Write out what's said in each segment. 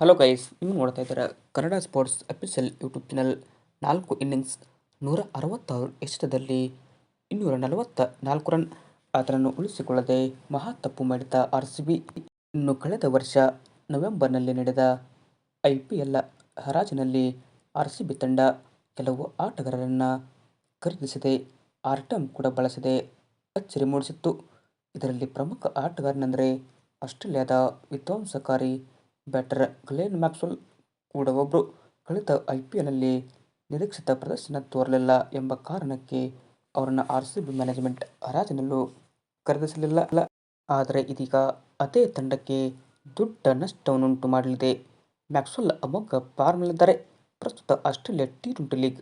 Hello guys ನೀವು ನೋಡ್ತಾ ಇದ್ದಾರೆ Kannada sports official YouTube channel ನಾಲ್ಕು ಇನ್ನಿಂಗ್ಸ್ ನೂರ ಅರವತ್ತಾರು ಎಸೆತದಲ್ಲಿ ಇನ್ನೂರ ನಲವತ್ತ ನಾಲ್ಕು ರನ್ ಅದನ್ನು ಉಳಿಸಿಕೊಳ್ಳದೆ ಮಹಾ ತಪ್ಪು ಮಾಡಿದ ಆರ್ ಸಿ ಬಿ ಇನ್ನು ಕಳೆದ ವರ್ಷ ನವೆಂಬರ್ನಲ್ಲಿ ನಡೆದ ಐ ಪಿ ಎಲ್ ಹರಾಜಿನಲ್ಲಿ ಆರ್ ಸಿ ಬಿ ತಂಡ ಕೆಲವು ಆಟಗಾರರನ್ನು ಖರೀದಿಸದೆ. ಆರ್ಟಮ್ ಕೂಡ ಬಳಸದೆ. ಅಚ್ಚರಿ ಮೂಡಿಸಿತ್ತು. ಇದರಲ್ಲಿ ಪ್ರಮುಖ ಆಟಗಾರನೆಂದರೆ ಆಸ್ಟ್ರೇಲಿಯಾದ ವಿಧ್ವಂಸಕಾರಿ ಬ್ಯಾಟರ್ ಗ್ಲೆನ್ ಮ್ಯಾಕ್ಸ್ವೆಲ್ ಕೂಡ ಒಬ್ಬರು ಕಳೆದ ಐ ಪಿ ಎಲ್ನಲ್ಲಿ ನಿರೀಕ್ಷಿತ ಪ್ರದರ್ಶನ ತೋರಲಿಲ್ಲ ಎಂಬ ಕಾರಣಕ್ಕೆ ಅವರನ್ನು ಆರ್ ಸಿ ಬಿ ಮ್ಯಾನೇಜ್ಮೆಂಟ್ ಹರಾಜಿನಲ್ಲೂ ಖರೀದಿಸಲಿಲ್ಲ ಆದರೆ ಇದೀಗ ಅದೇ ತಂಡಕ್ಕೆ ದೊಡ್ಡ ನಷ್ಟವನ್ನುಂಟು ಮಾಡಲಿದೆ. ಮ್ಯಾಕ್ಸ್ವೆಲ್ ಅಮೋಘ ಫಾರ್ಮ್ನಲ್ಲಿದ್ದಾರೆ. ಪ್ರಸ್ತುತ Australia T twenty league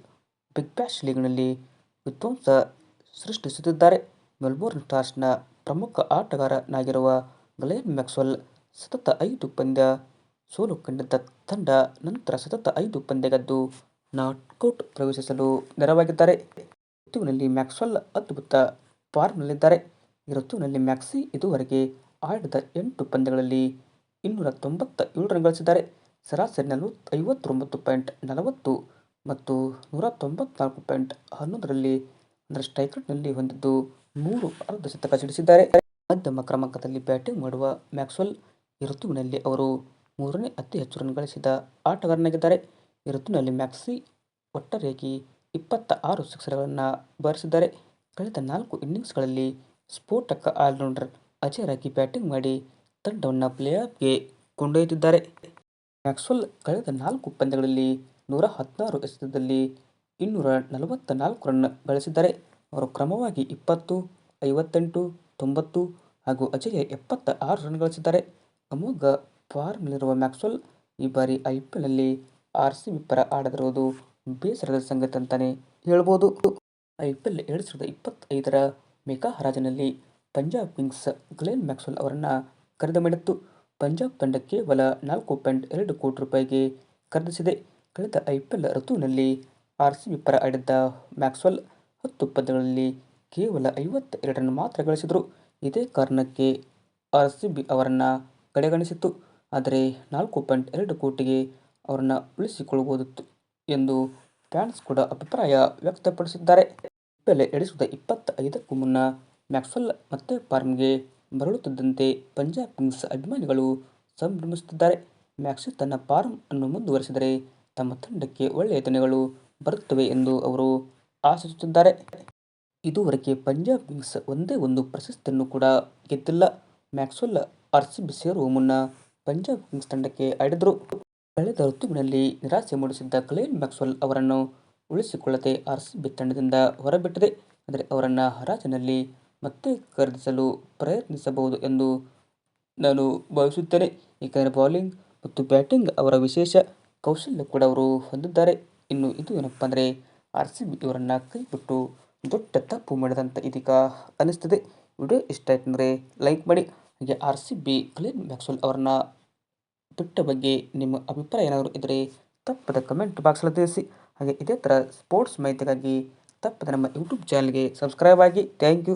Big Bash ಲೀಗ್ನಲ್ಲಿ ವಿಧ್ವಂಸ ಸೃಷ್ಟಿಸುತ್ತಿದ್ದಾರೆ. ಮೆಲ್ಬೋರ್ನ್ ಸ್ಟಾರ್ಸ್ನ ಪ್ರಮುಖ ಆಟಗಾರನಾಗಿರುವ ಗ್ಲೆನ್ ಮ್ಯಾಕ್ಸ್ವೆಲ್ ಸತತ ಐದು ಪಂದ್ಯ ಸೋಲು ಕಂಡಿದ್ದ ತಂಡ ನಂತರ ಸತತ ಐದು ಪಂದ್ಯ ಗೆದ್ದು ನಾಕ್ಔಟ್ ಪ್ರವೇಶಿಸಲು ನೆರವಾಗಿದ್ದಾರೆ. ಋತುವಿನಲ್ಲಿ ಮ್ಯಾಕ್ಸ್ವೆಲ್ ಅದ್ಭುತ ಫಾರ್ಮ್ನಲ್ಲಿದ್ದಾರೆ. ಈ ಋತುವಿನಲ್ಲಿ ಮ್ಯಾಕ್ಸಿ ಇದುವರೆಗೆ ಆಡಿದ ಎಂಟು ಪಂದ್ಯಗಳಲ್ಲಿ ಇನ್ನೂರ ತೊಂಬತ್ತ ಏಳು ರನ್ ಗಳಿಸಿದ್ದಾರೆ. ಸರಾಸರಿ ನಲವತ್ತು ಐವತ್ತೊಂಬತ್ತು ಪಾಯಿಂಟ್ ನಲವತ್ತು ಮತ್ತು ನೂರ ತೊಂಬತ್ನಾಲ್ಕು ಪಾಯಿಂಟ್ ಹನ್ನೊಂದರಲ್ಲಿ ಅಂದರೆ ಸ್ಟ್ರೈಕ್ ರೇಟ್ನಲ್ಲಿ ಹೊಂದಿದ್ದು ಮೂರು ಅರ್ಧ ಶತಕ ಸಿಡಿಸಿದ್ದಾರೆ. ಮಧ್ಯಮ ಕ್ರಮಾಂಕದಲ್ಲಿ ಬ್ಯಾಟಿಂಗ್ ಮಾಡುವ ಮ್ಯಾಕ್ಸ್ವೆಲ್ ಈ ಋತುವಿನಲ್ಲಿ ಅವರು ಮೂರನೇ ಅತಿ ಹೆಚ್ಚು ರನ್ ಗಳಿಸಿದ ಆಟಗಾರನಾಗಿದ್ದಾರೆ. ಈ ಋತುವಿನಲ್ಲಿ ಮ್ಯಾಕ್ಸಿ ಒಟ್ಟಾರೆಯಾಗಿ ಇಪ್ಪತ್ತ ಆರು ಸಿಕ್ಸರ್ಗಳನ್ನು ಬಾರಿಸಿದ್ದಾರೆ. ಕಳೆದ ನಾಲ್ಕು ಇನ್ನಿಂಗ್ಸ್ಗಳಲ್ಲಿ ಸ್ಫೋಟಕ ಆಲ್ರೌಂಡರ್ ಅಜಯರಾಗಿ ಬ್ಯಾಟಿಂಗ್ ಮಾಡಿ ತಂಡವನ್ನು ಪ್ಲೇಆಫ್ಗೆ ಕೊಂಡೊಯ್ದಿದ್ದಾರೆ. ಮ್ಯಾಕ್ಸ್ವೆಲ್ ಕಳೆದ ನಾಲ್ಕು ಪಂದ್ಯಗಳಲ್ಲಿ ನೂರ ಹದಿನಾರು ಎಸೆತದಲ್ಲಿ ಇನ್ನೂರ ನಲವತ್ತ ನಾಲ್ಕು ರನ್ ಗಳಿಸಿದ್ದಾರೆ. ಅವರು ಕ್ರಮವಾಗಿ ಇಪ್ಪತ್ತು, ಐವತ್ತೆಂಟು, ತೊಂಬತ್ತು ಹಾಗೂ ಅಜಯ್ ಎಪ್ಪತ್ತ ಆರು ರನ್ ಗಳಿಸಿದ್ದಾರೆ. ಅಮೋಘ ಫಾರ್ಮ್ನಲ್ಲಿರುವ ಮ್ಯಾಕ್ಸ್ವೆಲ್ ಈ ಬಾರಿ ಐ ಪಿ ಎಲ್ನಲ್ಲಿ ಆರ್ ಸಿ ಬಿ ಪರ ಆಡದಿರುವುದು ಬೇಸರದ ಸಂಗತಿ ಅಂತಾನೆ ಹೇಳ್ಬೋದು. ಐ ಪಿ ಎಲ್ ಎರಡು ಸಾವಿರದ ಇಪ್ಪತ್ತೈದರ ಮೆಗಾ ಹರಾಜಿನಲ್ಲಿ ಪಂಜಾಬ್ ಕಿಂಗ್ಸ್ ಗ್ಲೆನ್ ಮ್ಯಾಕ್ಸ್ವೆಲ್ ಅವರನ್ನು ಖರೀದಿ ಮಾಡಿತ್ತು ಪಂಜಾಬ್ ತಂಡ ಕೇವಲ ನಾಲ್ಕು ಪಾಯಿಂಟ್ ಎರಡು ಕೋಟಿ ರೂಪಾಯಿಗೆ ಖರೀದಿಸಿದೆ. ಕಳೆದ ಐ ಪಿ ಎಲ್ ಋತುವಿನಲ್ಲಿ ಆರ್ ಸಿ ಬಿ ಪರ ಆಡಿದ್ದ ಮ್ಯಾಕ್ಸ್ವೆಲ್ ಹತ್ತು ಪಂದ್ಯಗಳಲ್ಲಿ ಕೇವಲ ಐವತ್ತ ಎರಡನ್ನು ಮಾತ್ರ ಗಳಿಸಿದರು. ಇದೇ ಕಾರಣಕ್ಕೆ ಆರ್ ಸಿ ಬಿ ಅವರನ್ನು ಕಡೆಗಣಿಸಿತ್ತು. ಆದರೆ ನಾಲ್ಕು ಪಾಯಿಂಟ್ ಎರಡು ಕೋಟಿಗೆ ಅವರನ್ನು ಉಳಿಸಿಕೊಳ್ಳಬಹುದಿತ್ತು ಎಂದು ಫ್ಯಾನ್ಸ್ ಕೂಡ ಅಭಿಪ್ರಾಯ ವ್ಯಕ್ತಪಡಿಸಿದ್ದಾರೆ. ಬೆಲೆ ಸಾವಿರದ ಇಪ್ಪತ್ತ ಐದಕ್ಕೂ ಮುನ್ನ ಮ್ಯಾಕ್ಸ್ವೆಲ್ ಮತ್ತೆ ಫಾರ್ಮ್ಗೆ ಮರಳುತ್ತಿದ್ದಂತೆ ಪಂಜಾಬ್ ಕಿಂಗ್ಸ್ ಅಭಿಮಾನಿಗಳು ಸಂಭ್ರಮಿಸುತ್ತಿದ್ದಾರೆ. ಮ್ಯಾಕ್ಸ್ ತನ್ನ ಫಾರ್ಮ್ ಅನ್ನು ಮುಂದುವರಿಸಿದರೆ ತಮ್ಮ ತಂಡಕ್ಕೆ ಒಳ್ಳೆಯ ದಿನಗಳು ಬರುತ್ತವೆ ಎಂದು ಅವರು ಆಶಿಸುತ್ತಿದ್ದಾರೆ. ಇದುವರೆಗೆ ಪಂಜಾಬ್ ಕಿಂಗ್ಸ್ ಒಂದೇ ಒಂದು ಪ್ರಶಸ್ತಿಯನ್ನು ಕೂಡ ಗೆದ್ದಿಲ್ಲ. ಮ್ಯಾಕ್ಸ್ವೆಲ್ ಬಿ ಸೇರುವ ಮುನ್ನ ಪಂಜಾಬ್ ಕಿಂಗ್ಸ್ ತಂಡಕ್ಕೆ ಆಡಿದರು. ಕಳೆದ ಋತುವಿನಲ್ಲಿ ನಿರಾಸೆ ಮೂಡಿಸಿದ್ದ ಕ್ಲೇನ್ ಮ್ಯಾಕ್ಸ್ವೆಲ್ ಅವರನ್ನು ಉಳಿಸಿಕೊಳ್ಳದೆ ಆರ್ ಸಿ ಬಿ ತಂಡದಿಂದ ಹೊರಬಿಟ್ಟಿದೆ. ಆದರೆ ಅವರನ್ನು ಹರಾಜಿನಲ್ಲಿ ಮತ್ತೆ ಖರೀದಿಸಲು ಪ್ರಯತ್ನಿಸಬಹುದು ಎಂದು ನಾನು ಭಾವಿಸುತ್ತೇನೆ. ಏಕೆಂದರೆ ಬೌಲಿಂಗ್ ಮತ್ತು ಬ್ಯಾಟಿಂಗ್ ಅವರ ವಿಶೇಷ ಕೌಶಲ್ಯ ಕೂಡ ಅವರು ಹೊಂದಿದ್ದಾರೆ. ಇನ್ನು ಇದು ಏನಪ್ಪ ಅಂದರೆ ಆರ್ ಸಿ ಬಿ ಇವರನ್ನು ಕೈಬಿಟ್ಟು ದೊಡ್ಡ ತಪ್ಪು ಮಾಡಿದಂಥ ಇದೀಗ ಅನ್ನಿಸ್ತದೆ ವಿಡಿಯೋ ಇಷ್ಟ ಆಯ್ತು ಅಂದರೆ ಲೈಕ್ ಮಾಡಿ. ಹಾಗೆ R C B Glenn Maxwell ಅವರನ್ನ ಬಿಟ್ಟ ಬಗ್ಗೆ ನಿಮ್ಮ ಅಭಿಪ್ರಾಯ ಏನಾದರೂ ಇದ್ದರೆ ತಪ್ಪದ ಕಮೆಂಟ್ ಬಾಕ್ಸಲ್ಲಿ ತಿಳಿಸಿ. ಹಾಗೆ ಇದೇ ಥರ ಸ್ಪೋರ್ಟ್ಸ್ ಮಾಹಿತಿಗಾಗಿ ತಪ್ಪದ ನಮ್ಮ ಯೂಟ್ಯೂಬ್ ಚಾನಲ್ಗೆ ಸಬ್ಸ್ಕ್ರೈಬ್ ಆಗಿ. Thank you